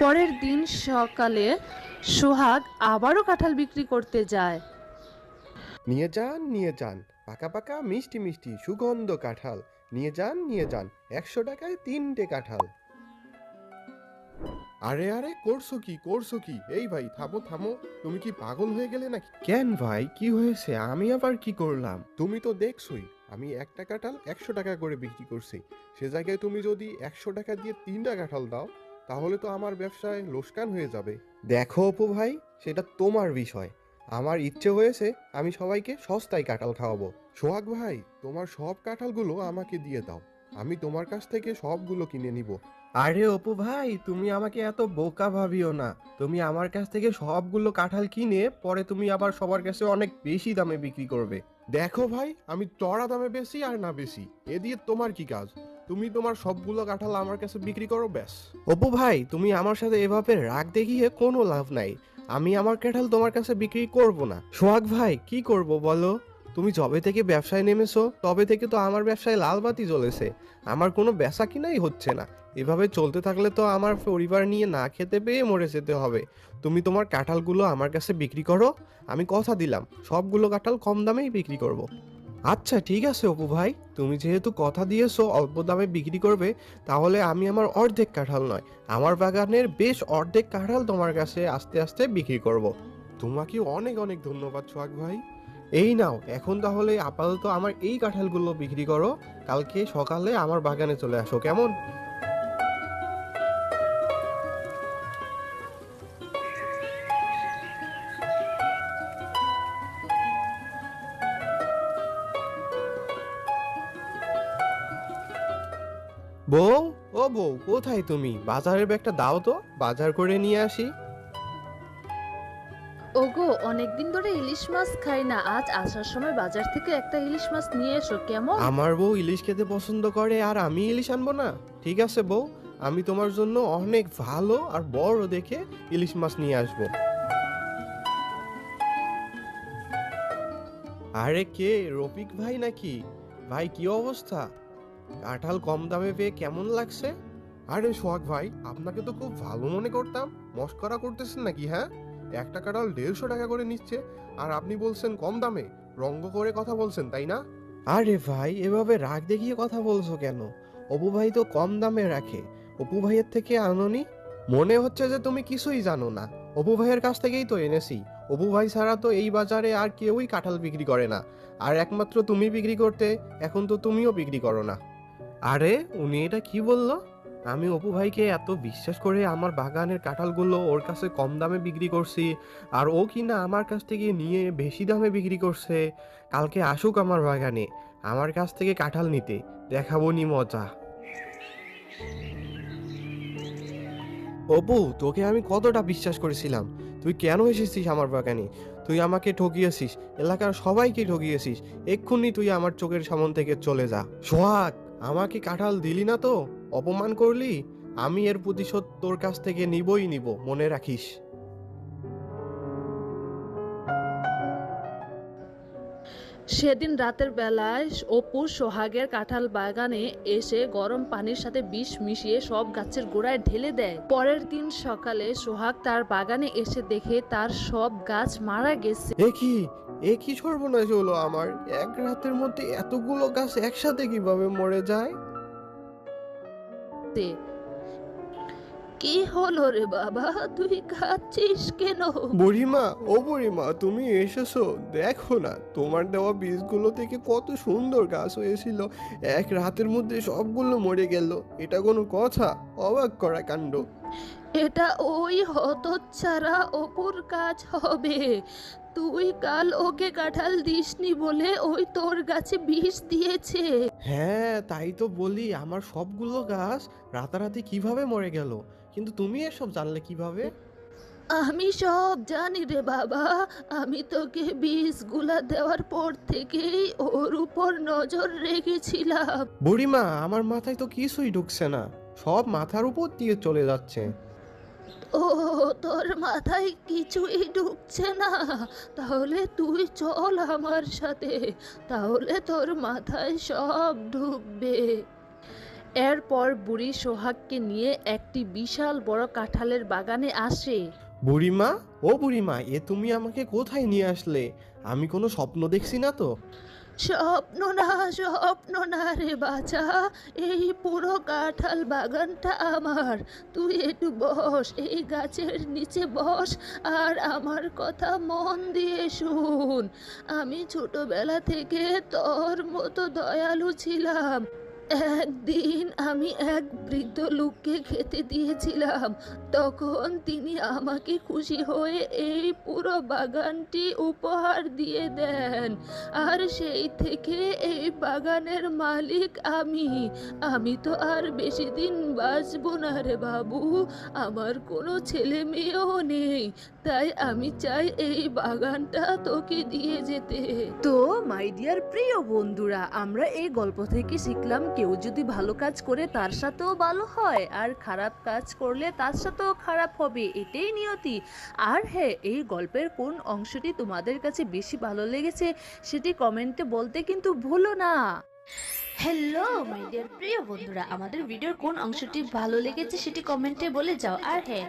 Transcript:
পরের দিন সকালে সোহাগ আবারও কাঁঠাল বিক্রি করতে যায়। নিয়ে যান নিয়ে যান। পাকা পাকা মিষ্টি মিষ্টি সুগন্ধ কাঁঠাল। নিয়ে যান নিয়ে যান। একশো টাকায় তিনটে কাঁঠাল। আরে আরে করছ কি করছ কি? এই ভাই থামো থামো। তুমি কি পাগল হয়ে গেলে নাকি? কেন ভাই? কি হয়েছে? আমি আবার কি করলাম? তুমি তো দেখছোই আমি একটা কাঁঠাল একশো টাকা করে বিক্রি করছি। সে জায়গায় তুমি যদি একশো টাকা দিয়ে তিনটা কাঁঠাল দাও তাহলে তো আমার ব্যবসায় লোকসান হয়ে যাবে। দেখো অপু ভাই সেটা তোমার বিষয়। আমার ইচ্ছে হয়েছে আমি সবাইকে সস্তায় কাঁঠাল খাওয়াবো। সোহাগ ভাই তোমার সব কাঁঠালগুলো আমাকে দিয়ে দাও। আমি তোমার কাছ থেকে সবগুলো কিনে নিব। আরে অপু ভাই তুমি আমাকে এত বোকা ভাবিও না। তুমি আমার কাছ থেকে সবগুলো কাঁঠাল কিনে পরে তুমি আবার সবার কাছে অনেক বেশি দামে বিক্রি করবে। দেখো ভাই আমি চড়া দামে বেশি আর না বেশি। এ দিয়ে তোমার কি কাজ? তুমি তোমার সবগুলো কাঁঠাল আমার কাছে বিক্রি করো, ব্যাস। অপু ভাই, তুমি আমার সাথে এভাবে রাগ দেখিয়ে কোনো লাভ নাই। আমি আমার কাঁঠাল তোমার কাছে বিক্রি করব না। সোহাগ ভাই, কি করব বলো? তুমি যবে থেকে ব্যবসায় নেমেছো, তবে থেকে তো আমার ব্যবসায় লাল বাতি জ্বলেছে। আমার কোনো বেচা কিনাই হচ্ছে না। এভাবে চলতে থাকলে তো আমার পরিবার নিয়ে না খেতে পেয়ে মরে যেতে হবে। তুমি তোমার কাঁঠালগুলো আমার কাছে বিক্রি করো, আমি কথা দিলাম। সবগুলো কাঁঠাল কম দামেই বিক্রি করব। আচ্ছা ঠিক আছে অপু ভাই। তুমি যেহেতু কথা দিয়েছ অল্প দামে বিক্রি করবে, তাহলে আমি আমার অর্ধেক কাঁঠাল নয়, আমার বাগানের বেশ অর্ধেক কাঁঠাল তোমার কাছে আস্তে আস্তে বিক্রি করব। তোমাকে অনেক অনেক ধন্যবাদ সোহাগ ভাই। এই নাও, এখন তাহলে আপাতত আমার এই কাঁঠালগুলো বিক্রি করো, কালকে সকালে আমার বাগানে চলে আসো, কেমন? বউ? ও বউ কোথায় তুমি? বাজারের ব্যাগটা দাও তো বাজার করে নিয়ে আসি। ওগো অনেকদিন ধরে ইলিশ মাছ খাই না। আজ আসার সময় বাজার থেকে একটা ইলিশ মাছ নিয়ে এসো কেমন? আমার বউ ইলিশ খেতে পছন্দ করে আর আমি ইলিশ আনব না। ঠিক আছে বউ আমি তোমার জন্য অনেক ভালো আর বড় দেখে ইলিশ মাছ নিয়ে আসব। আরে কে? রফিক ভাই নাকি? ভাই কি অবস্থা? কাঁঠাল কম দামে পেয়ে কেমন লাগছে? আরে সোহাগ ভাই, আপনাকে তো খুব ভালো মনে করতাম। মস্করা করতেছেন নাকি হ্যাঁ? একটা কাঁঠাল দেড়শো টাকা করে নিচ্ছে, আর আপনি বলছেন কম দামে। রঙ্গ করে কথা বলছেন, তাই না? আরে ভাই, এভাবে রাগ দেখিয়ে কথা বলছো কেন? অপু ভাই তো কম দামে রাখে। অপু ভাইয়ের থেকে আনোনি? মনে হচ্ছে যে তুমি কিছুই জানো না। অপু ভাইয়ের কাছ থেকেই তো এনেছি। অপু ভাই ছাড়া তো এই বাজারে আর কেউই কাঁঠাল বিক্রি করে না। আর একমাত্র তুমি বিক্রি করতে, এখন তো তুমিও বিক্রি করো না। আরে, উনি এটা কি বলল? আমি অপু ভাইকে এত বিশ্বাস করে আমার বাগানের কাঁঠালগুলো ওর কাছে কম দামে বিক্রি করছি, আর ও কিনা আমার কাছ থেকে নিয়ে বেশি দামে বিক্রি করছে। কালকে আসুক আমার বাগানে, আমার কাছ থেকে কাঁঠাল নিতে দেখাবো নি মজা। অপু, তোকে আমি কতটা বিশ্বাস করেছিলাম? তুই কেন এসেছিস আমার বাগানে? তুই আমাকে ঠকিয়েছিস, এলাকার সবাইকে ঠকিয়েছিস, এক্ষুনি তুই আমার চোখের সামন থেকে চলে যা। সোহাগ! আমাকে কাঁঠাল দিলি না তো? অপমান করলি? আমি এর প্রতিশোধ তোর কাছ থেকে নিবই নিব মনে রাখিস। সেদিন রাতের বেলায় অপু সোহাগের কাঁঠাল বাগানে এসে গরম পানির সাথে বিষ মিশিয়ে সব গাছের গোড়ায় ঢেলে দেয়। পরের দিন সকালে সোহাগ তার বাগানে এসে দেখে তার সব গাছ মারা গেছে। এ কি? এ কি সর্বনাশ হলো আমার? এক রাতের মধ্যে এতগুলো গাছ একসাথে কীভাবে মরে যায়? কি হলো রে বাবা? তুই খাচ্ছিস কেন? বুড়িমা ও বুড়িমা তুমি এসেছ। দেখো না তোমার দেওয়া বীজগুলো থেকে কত সুন্দর গাছ হয়েছিল। এক রাতের মধ্যে সবগুলো মরে গেল। এটা কোনো কথা? অবাক করা কাণ্ড। এটা ওই হতচ্ছাড়া অপুর কাজ হবে। তুই কাল ওকে কাঁঠাল দিসনি বলে ওই তোর গাছে বিষ দিয়েছে। হ্যাঁ তাই তো বলি আমার সবগুলো গাছ রাতারাতি কীভাবে মরে গেল? কিন্তু তুমি এসব জানলে কীভাবে? আমি সব জানি রে বাবা আমি তোকে বীজগুলা দেওয়ার পর থেকেই ওর উপর নজর রেখেছিলাম। বুড়িমা আমার মাথায় তো কিছুই ঢুকছে না। সব মাথার উপর দিয়ে চলে যাচ্ছে। ও তোর মাথায় কিছুই ঢুকছে না। তাহলে তুই চল আমার সাথে। তাহলে তোর মাথায় সব ঢুকবে। এরপর বুড়ি সোহাগকে নিয়ে একটি বিশাল বড় কাঁঠালের বাগানে আসে। বুড়িমা ও বুড়িমা এ তুমি আমাকে কোথায় নিয়ে আসলে? আমি কোনো স্বপ্ন দেখছি না তো? স্বপ্ন না স্বপ্ন না রে বাছা, এই পুরো কাঁঠাল বাগানটা আমার। তুই একটু বস, এই গাছের নিচে বস, আর আমার কথা মন দিয়ে শুন। আমি ছোটবেলা থেকে তোর মতো দয়ালু ছিলাম। একদিন আমি এক বৃদ্ধ লোককে খেতে দিয়েছিলাম। তখন তিনি আমাকে খুশি হয়ে এই পুরো বাগানটি উপহার দিয়ে দেন। আর সেই থেকে এই বাগানের মালিক আমি। আমি তো আর বেশি দিন বাঁচবো না রে বাবু, আমার কোনো ছেলে মেয়েও নেই। তাই আমি চাই এই বাগানটা তোকে দিয়ে যেতে। তো মাই ডিয়ার প্রিয় বন্ধুরা, আমরা এই গল্প থেকে শিখলাম কেউ যদি ভালো কাজ করে, তার সাথেও ভালো হয়। আর খারাপ কাজ করলে তার সাথেও খারাপ হবে, এটাই নিয়তি। আর হ্যাঁ এই গল্পের কোন অংশটি তোমাদের কাছে বেশি ভালো লেগেছে, সেটি কমেন্টে বলতে কিন্তু ভুলো না। হ্যালো মাই ডিয়ার প্রিয় বন্ধুরা, আমাদের ভিডিওর কোন অংশটি ভালো লেগেছে, সেটি কমেন্টে বলে যাও। আর হ্যাঁ